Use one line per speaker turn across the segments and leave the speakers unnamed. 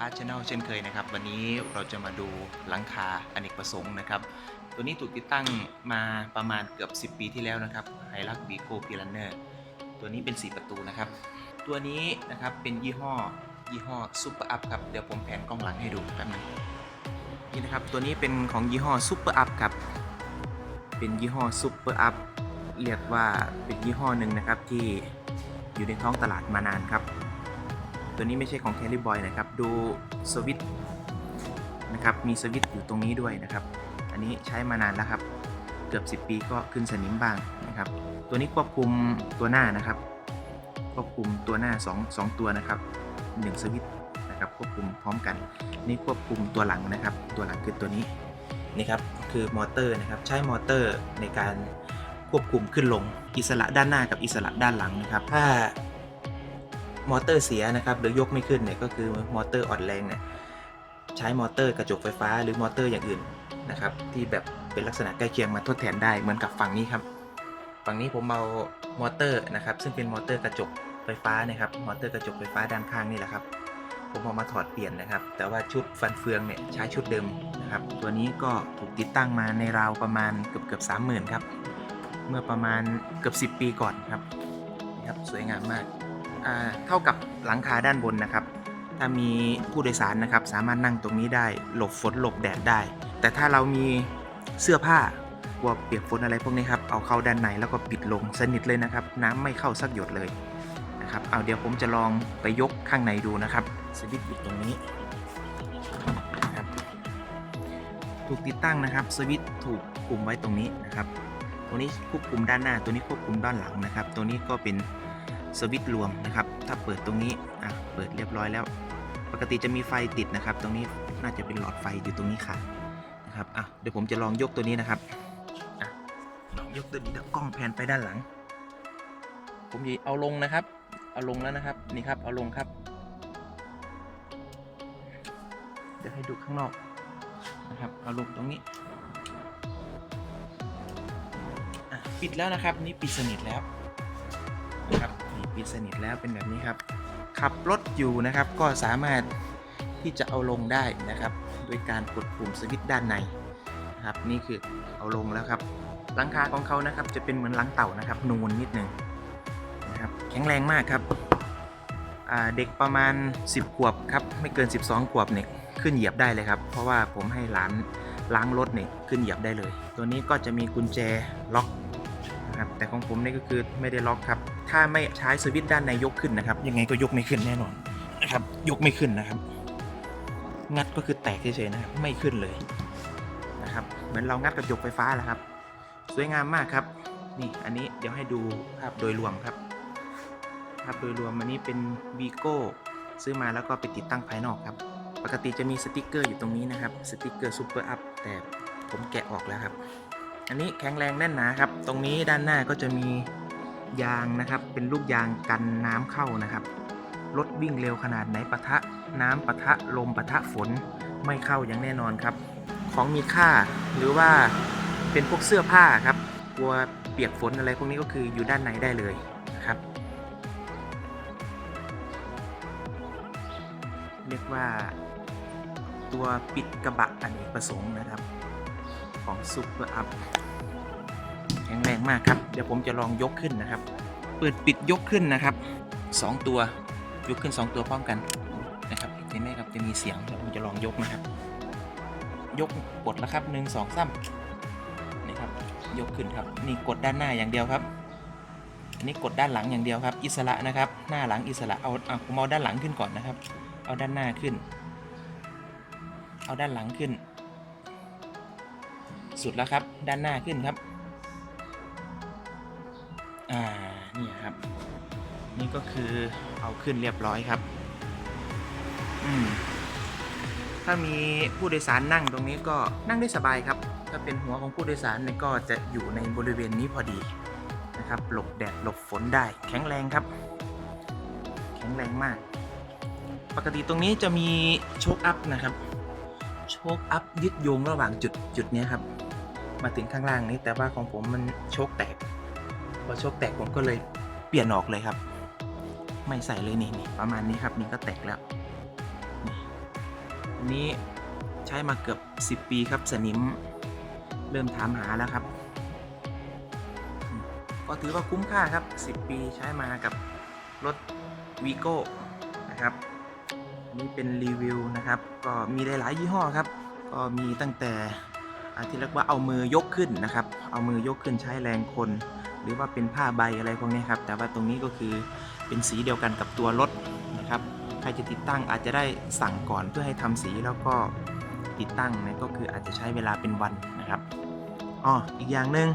อาร์ชแนลเช่นเคยนะครับ วันนี้เราจะมาดูหลังคาอเนกประสงค์นะครับ ตัวนี้ถูกติดตั้งมาประมาณเกือบ 10 ปีที่แล้วนะครับไฮรักบีโกพีลันเนอร์ตัวนี้เป็น 4 ประตูนะครับ ตัวนี้นะครับเป็นยี่ห้อยี่ห้อซูเปอร์อัพครับ เดี๋ยวผมแผนกล้องหลังให้ดูแป๊บนึงนี่นะครับ ตัวนี้เป็นของยี่ห้อซูเปอร์อัพครับ เป็นยี่ห้อซูเปอร์อัพเรียกว่าเป็นยี่ห้อหนึ่งนะครับที่อยู่ในท้องตลาดมานานครับ ตัวนี้ไม่ใช่ของแคลิบอยนะครับ ดูสวิตนะครับ มีสวิตอยู่ตรงนี้ด้วยนะครับ อันนี้ใช้มานานแล้วครับ เกือบ 10 ปีก็ขึ้นสนิมบ้างนะครับ ตัวนี้ควบคุมตัวหน้านะครับ ควบคุมตัวหน้า 2 2 ตัวนะครับ 1 สวิตนะครับ ควบคุมพร้อมกัน นี่ควบคุมตัวหลังนะครับ ตัวหลังคือตัวนี้นี่ครับ คือมอเตอร์นะครับ ใช้มอเตอร์ในการควบคุมขึ้นลง อิสระด้านหน้ากับอิสระด้านหลังนะครับ ถ้า มอเตอร์เสียนะครับหรือยกไม่ขึ้นเนี่ยก็คือมอเตอร์อ่อนแรงเนี่ยใช้มอเตอร์กระจกไฟฟ้าหรือมอเตอร์อย่างอื่นนะครับที่แบบเป็นลักษณะใกล้เคียงมาทดแทนได้เหมือนกับฝั่งนี้ครับฝั่งนี้ผมเอามอเตอร์นะครับซึ่งเป็นมอเตอร์กระจกไฟฟ้านะครับมอเตอร์กระจกไฟฟ้าด้านข้างนี่แหละครับผมเอามาถอดเปลี่ยนนะครับ แต่ว่าชุดฟันเฟืองเนี่ยใช้ชุดเดิมนะครับ ตัวนี้ก็ถูกติดตั้งมาในราวประมาณเกือบเกือบสามหมื่นครับ เมื่อประมาณเกือบ 10 ปีก่อนครับนี่ครับสวยงามมาก เท่ากับหลังคาด้านบนนะครับ ถ้ามีผู้โดยสารนะครับ สามารถนั่งตรงนี้ได้ หลบฝนหลบแดดได้ แต่ถ้าเรามีเสื้อผ้ากลัวเปียกฝนอะไรพวกนี้ครับ เอาเข้าด้านในแล้วก็ปิดลงสนิทเลยนะครับ น้ำไม่เข้าสักหยดเลยนะครับ เอาเดี๋ยวผมจะลองไปยกข้างในดูนะครับ สวิตช์อยู่ตรงนี้ครับถูกติดตั้งนะครับ สวิตช์ถูกปุ่มไว้ตรงนี้นะครับ ตัวนี้ควบคุมด้านหน้า ตัวนี้ควบคุมด้านหลังนะครับ ตัวนี้ก็เป็น สวิตช์รวมนะครับ ถ้าเปิดตรงนี้อะเปิดเรียบร้อยแล้ว ปกติจะมีไฟติดนะครับ ตรงนี้น่าจะเป็นหลอดไฟอยู่ตรงนี้ค่ะนะครับอะเดี๋ยวผมจะลองยกตัวนี้นะครับอะลองยกตัวนี้แล้วกล้องแพนไปด้านหลัง ผมจะเอาลงนะครับ เอาลงแล้วนะครับนี่ครับเอาลงครับเดี๋ยวให้ดูข้างนอกนะครับเอาลงตรงนี้อะปิดแล้วนะครับ นี่ปิดสนิทแล้วนะครับ ปิดสนิทแล้วเป็นแบบนี้ครับ ขับรถอยู่นะครับก็สามารถที่จะเอาลงได้นะครับ โดยการกดปุ่มสวิตช์ด้านในนะครับนี่คือเอาลงแล้วครับหลังคาของเขานะครับจะเป็นเหมือนหลังเต่านะครับนูนนิดหนึ่งนะครับแข็งแรงมากครับเด็กประมาณ 10 ขวบครับไม่เกิน 12 ขวบเนี่ยขึ้นเหยียบได้เลยครับ เพราะว่าผมให้หลานล้างรถเนี่ยขึ้นเหยียบได้เลย ตัวนี้ก็จะมีกุญแจล็อก นะครับแต่ของผมนี่ก็คือไม่ได้ล็อกครับ ถ้าไม่ใช้สวิตช์ด้านในยกขึ้นนะครับ ยังไงก็ยกไม่ขึ้นแน่นอนนะครับ ยกไม่ขึ้นนะครับ งัดก็คือแตกเฉยๆนะครับ ไม่ขึ้นเลยนะครับ เหมือนเรางัดกระจกไฟฟ้าแหละครับ สวยงามมากครับ นี่อันนี้เดี๋ยวให้ดูภาพโดยรวมครับ ภาพโดยรวมอันนี้เป็นวีโก้ซื้อมาแล้วก็ไปติดตั้งภายนอกครับ ปกติจะมีสติกเกอร์อยู่ตรงนี้นะครับ สติกเกอร์ซูเปอร์อัพแต่ผมแกะออกแล้วครับ อันนี้แข็งแรงแน่นหนาครับ ตรงนี้ด้านหน้าก็จะมียางนะครับ เป็นลูกยางกันน้ำเข้านะครับ รถวิ่งเร็วขนาดไหนปะทะน้ำปะทะลมปะทะฝนไม่เข้าอย่างแน่นอนครับ ของมีค่าหรือว่าเป็นพวกเสื้อผ้าครับกลัวเปียกฝนอะไรพวกนี้ก็คืออยู่ด้านในได้เลยนะครับเรียกว่าตัวปิดกระบะอเนกประสงค์นะครับ ของซุปเปอร์อัพแข็งแรงมากครับ เดี๋ยวผมจะลองยกขึ้นนะครับ เปิดปิดยกขึ้นนะครับ 2 ตัวยกขึ้น 2 ตัวพร้อมกันนะครับเห็นไหมครับจะมีเสียงเดี๋ยวผมจะลองยกนะครับ ยกกดแล้วครับหนึ่งสองสามนี่ครับยกขึ้นครับนี่กดด้านหน้าอย่างเดียวครับอันนี้กดด้านหลังอย่างเดียวครับ อิสระนะครับ หน้าหลังอิสระเอาเอาผมเอาด้านหลังขึ้นก่อนนะครับ เอาด้านหน้าขึ้น เอาด้านหลังขึ้น สุดแล้วครับ ด้านหน้าขึ้นครับ อ่า นี่ครับ นี่ก็คือเอาขึ้นเรียบร้อยครับ อืม ถ้ามีผู้โดยสารนั่งตรงนี้ก็นั่งได้สบายครับ ถ้าเป็นหัวของผู้โดยสารเนี่ยก็จะอยู่ในบริเวณนี้พอดีนะครับ หลบแดดหลบฝนได้ แข็งแรงครับ แข็งแรงมาก ปกติตรงนี้จะมีโชคอัพนะครับ โชคอัพยึดโยงระหว่างจุดจุดนี้ครับ มาถึงข้างล่างนี้แต่ว่าของผมมันโชคแตกพอโชคแตกผมก็เลยเปลี่ยนออกเลยครับ ไม่ใส่เลยนี่นี่ประมาณนี้ครับนี่ก็แตกแล้วนี่นี้ใช้มาเกือบ 10 ปีครับสนิมเริ่มถามหาแล้วครับ ก็ถือว่าคุ้มค่าครับ 10 ปีใช้มากับรถวีโก้นะครับ นี้เป็นรีวิวนะครับ ก็มีหลาย ๆ ยี่ห้อครับ ก็มีตั้งแต่ที่เรียกว่าเอามือยกขึ้นนะครับ เอามือยกขึ้นใช้แรงคน หรือว่าเป็นผ้าใบอะไรพวกนี้ครับ แต่ว่าตรงนี้ก็คือเป็นสีเดียวกันกับตัวรถนะครับ ใครจะติดตั้งอาจจะได้สั่งก่อนเพื่อให้ทำสีแล้วก็ติดตั้งนะก็คืออาจจะใช้เวลาเป็นวันนะครับอ๋ออีกอย่างหนึ่ง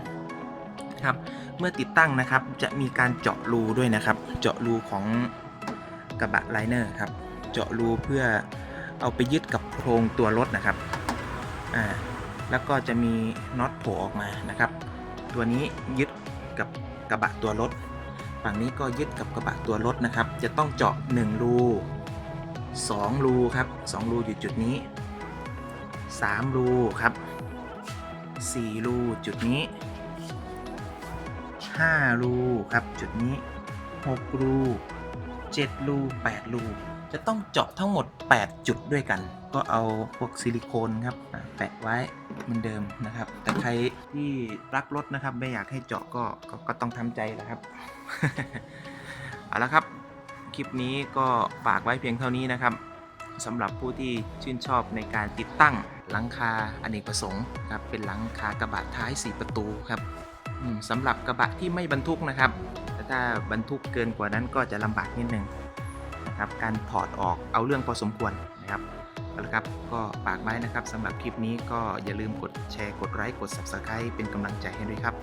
ครับ เมื่อติดตั้งนะครับจะมีการเจาะรูด้วยนะครับ เจาะรูของกระบะไลเนอร์ครับ เจาะรูเพื่อเอาไปยึดกับโครงตัวรถนะครับอ่าแล้วก็จะมีน็อตโผล่ออกมานะครับ ตัวนี้ยึดกับกระบะตัวรถ ฝั่งนี้ก็ยึดกับกระบะตัวรถนะครับ จะต้องเจาะ1รู2รูครับ2รูอยู่จุดนี้3รูครับ4รูจุดนี้5รูครับจุดนี้6รู7รู8รู จะต้องเจาะทั้งหมด 8 จุดด้วยกัน ก็เอาพวกซิลิโคนครับแปะไว้เหมือนเดิมนะครับ แต่ใครที่รักรถนะครับ ไม่อยากให้เจาะก็ก็ก็ต้องทำใจนะครับ เอาละครับ คลิปนี้ก็ฝากไว้เพียงเท่านี้นะครับสำหรับผู้ที่ชื่นชอบในการติดตั้งหลังคาอเนกประสงค์ครับเป็นหลังคากระบะท้าย 4 ประตูครับสำหรับกระบะที่ไม่บรรทุกนะครับแต่ถ้าบรรทุกเกินกว่านั้นก็จะลำบากนิดนึง นะครับการถอดออกเอาเรื่องพอสมควรนะครับเอาละครับก็ฝากไว้นะครับสำหรับคลิปนี้ก็อย่าลืมกดแชร์กดไลค์กด Subscribe เป็นกำลังใจให้ด้วยครับ